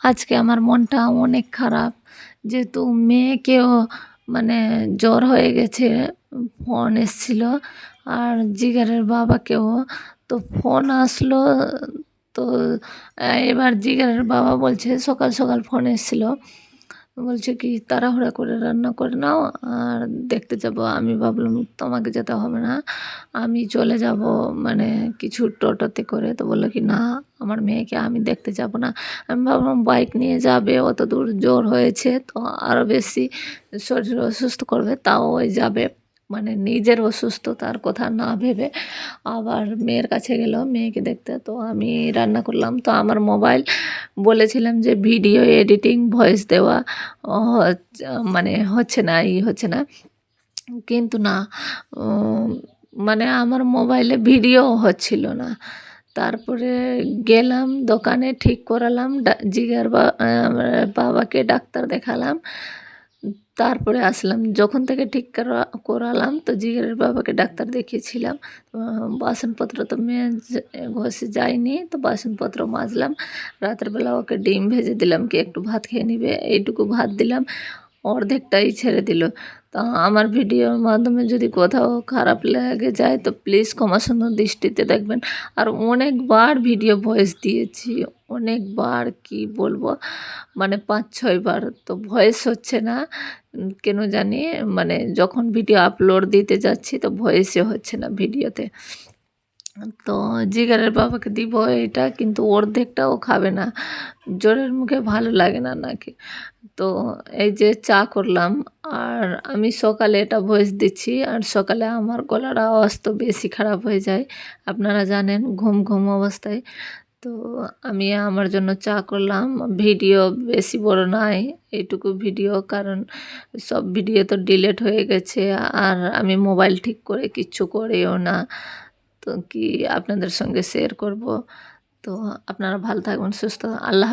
আজকে আমার মনটা অনেক খারাপ। যেহেতু মেয়েকেও মানে জ্বর হয়ে গেছে, ফোন এসেছিল। আর জিগারের বাবাকেও। তো ফোন আসলো, তো এবার জিগারের বাবা বলছে সকাল সকাল ফোন এসেছিল। বলছে কি, তাড়াহুড়া করে রান্না করে নাও, আর দেখতে যাব, আমি ভাবলাম তোমাকে যেতে হবে না, আমি চলে যাব। মানে কিছু টোটোতে করে তো বলল কি, না, আমার মেয়েকে আমি দেখতে যাব না। আমি ভাবলাম, বাইক নিয়ে যাবে, অত দূর জোর হয়েছে তো আরও বেশি শরীর অসুস্থ করবে, তাও ওই যাবে। মানে নিজের অসুস্থতার কথা না ভেবে আবার মেয়ের কাছে গেল, মেয়েকে দেখতে। তো আমি রান্না করলাম। তো আমার মোবাইল বলেছিলাম যে ভিডিও এডিটিং, ভয়েস দেওয়া মানে হচ্ছে না, ই হচ্ছে না। কিন্তু না মানে আমার মোবাইলে ভিডিও হচ্ছিল না। তারপরে গেলাম, দোকানে ঠিক করালাম জিগার বাবাকে ডাক্তার দেখালাম। তারপরে আসলাম। যখন থেকে ঠিক করা- করালাম তো জিগারের বাবাকে ডাক্তার দেখিয়েছিলাম। বাসনপত্র তো মেয়ে ঘষে যায়নি তো বাসনপত্র মাজলাম। রাতের বেলা ওকে ডিম ভেজে দিলাম, কি একটু ভাত খেয়ে নিবে, এইটুকু ভাত দিলাম। অর্ধেকটাই ছেড়ে দিল। তো আমার ভিডিওর মাধ্যমে যদি কোথাও খারাপ লেগে যায়, তো প্লিজ ক্ষমাসুন্দর দৃষ্টিতে দেখবেন। আর অনেকবার ভিডিও ভয়েস দিয়েছি, অনেকবার কি বলব মানে পাঁচ ছয়বার তো ভয়েস হচ্ছে না। কেন জানি মানে যখন ভিডিও আপলোড দিতে যাচ্ছি, তো ভয়েসে হচ্ছে না ভিডিওতে। তো জিগারের বাবাকে দিব এটা, কিন্তু অর্ধেকটাও খাবে না। জ্বরের মুখে ভালো লাগে না নাকি? তো এই যে চা করলাম, আর আমি সকালে এটা ভয়েস দিচ্ছি, আর সকালে আমার গলার আওয়াজ তো বেশি খারাপ হয়ে যায়, আপনারা জানেন ঘুম ঘুম অবস্থায়। তো আমি আমার জন্য চা করলাম, ভিডিও বেশি বড় নাই, এইটুকু ভিডিও, কারণ সব ভিডিও তো ডিলেট হয়ে গেছে, আর আমি মোবাইল ঠিক করে কিচ্ছু করেও না। তো কি আপনাদের সঙ্গে শেয়ার করব। তো আপনারা ভালো থাকবেন সুস্থ আল্লাহ